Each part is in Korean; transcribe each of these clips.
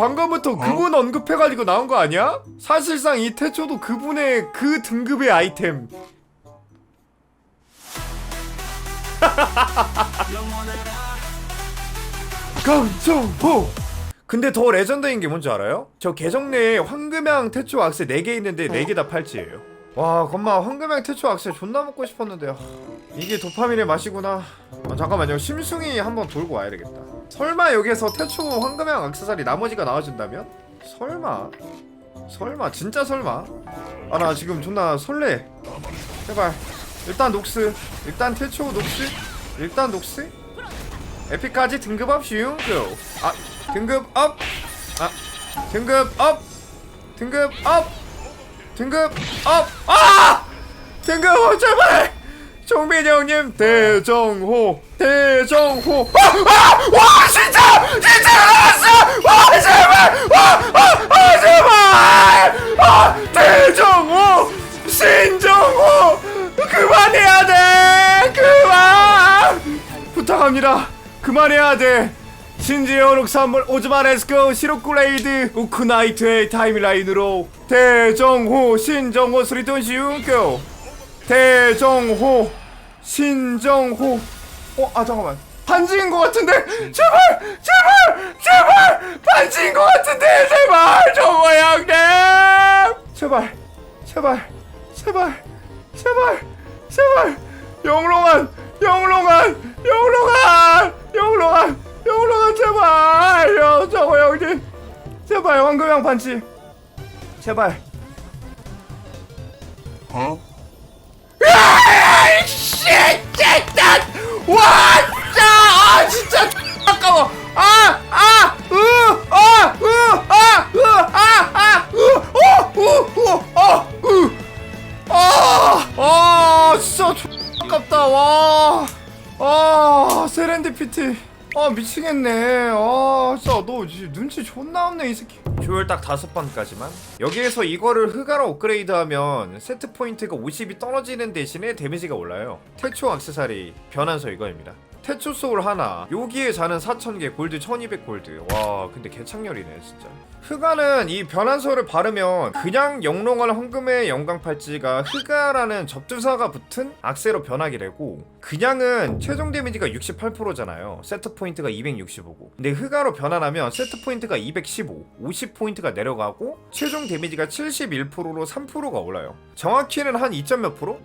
방금부터 그분 언급해가지고 나온 거 아니야? 사실상 이 태초도 그분의 그 등급의 아이템. 강정호 근데 더 레전드인 게 뭔지 알아요? 저 계정 내에 황금양 태초 악세 4개 있는데 4개 다 팔찌예요 와 건마 황금양 태초 악세 존나 먹고 싶었는데 하, 이게 도파민의 맛이구나 아, 잠깐만요 심숭이 한번 돌고 와야 되겠다 설마 여기서 태초 황금양 악세사리 나머지가 나와준다면? 설마 설마 진짜 설마 아 나 지금 존나 설레 제발 일단 녹스 일단 태초 녹스 일단 녹스 에픽까지 등급 업 슝. 고. 아 등급 업. 아 등급 업. 등급 업. 등급 업. 아! 등급 업 제발. 종빈 형님 대정호 대정호. 아와 진짜! 진짜 나왔어! 와 제발! 와아 제발! 아 대정호 신정호 그만해야 돼! 그만! 부탁합니다. 그만해야 돼. 신지어록 선물 오즈마 레츠고 시로쿠레이드 우크나이트의 타임라인으로 대정호 신정호 스리톤 시운교. 대정호 신정호. 어 아 잠깐만. 반지인 것 같은데? 제발! 제발! 제발! 반지인 것 같은데? 제발! 정호 형님! 제발! 제발! 제발! 제발! 제발! 영롱한! 영롱한! 영롱한! 영롱한 영롱한 제발 여 정호 형님 제발 황금양 반지 제발 어? 진짜 와 진짜 아 진짜 아까워 아, 아아으아으아으어으어으어으아 진짜 X 아깝다 와. 아 세렌디피티. 아 미치겠네. 아 진짜 너 눈치 존나 없네 이 새끼. 조율 딱 다섯 번까지만. 여기에서 이거를 흑화로 업그레이드하면 세트 포인트가 50이 떨어지는 대신에 데미지가 올라요. 태초 액세서리 변환서 이거입니다. 태초 소울 하나 여기에 자는 4000개 골드 1200 골드 와 근데 개창렬이네 진짜 흑아는 이 변환소를 바르면 그냥 영롱한 황금의 영광 팔찌가 흑아라는 접두사가 붙은 악세로 변하게 되고 그냥은 최종 데미지가 68%잖아요 세트 포인트가 265고 근데 흑아로 변환하면 세트 포인트가 215 50포인트가 내려가고 최종 데미지가 71%로 3%가 올라요 정확히는 한 2. 몇 프로?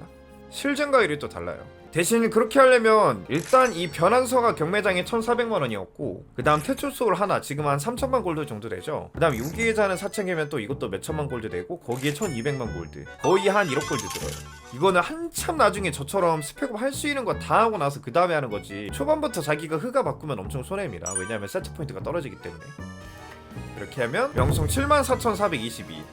실증가율이 또 달라요. 대신 그렇게 하려면 일단 이 변환서가 경매장에 1,400만 원이었고 그 다음 태초 소울 하나 지금 한 3천만 골드 정도 되죠? 그 다음 유기의자는 4,000개면 또 이것도 몇천만 골드 되고 거기에 1,200만 골드. 거의 한 1억 골드 들어요. 이거는 한참 나중에 저처럼 스펙업 할 수 있는 거 다 하고 나서 그 다음에 하는 거지 초반부터 자기가 흑가 바꾸면 엄청 손해입니다. 왜냐하면 세트 포인트가 떨어지기 때문에. 이렇게 하면 명성 74,422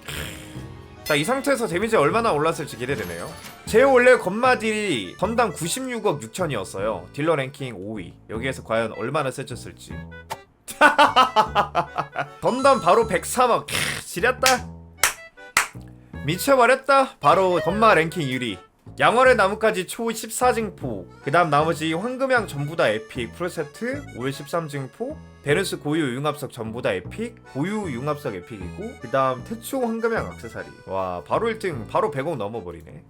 자, 이 상태에서 데미지 얼마나 올랐을지 기대되네요. 제 원래 건마딜이 건당 96억 6천이었어요. 딜러 랭킹 5위. 여기에서 과연 얼마나 세졌을지. 건담 바로 103억. 캬, 지렸다. 미쳐버렸다. 바로 건마 랭킹 1위. 양월의 나무까지 초 14증포 그 다음 나머지 황금양 전부 다 에픽 풀세트 5일 13증포 베르스 고유 융합석 전부 다 에픽 고유 융합석 에픽이고 그 다음 태초 황금양 악세사리. 와 바로 1등 바로 100억 넘어버리네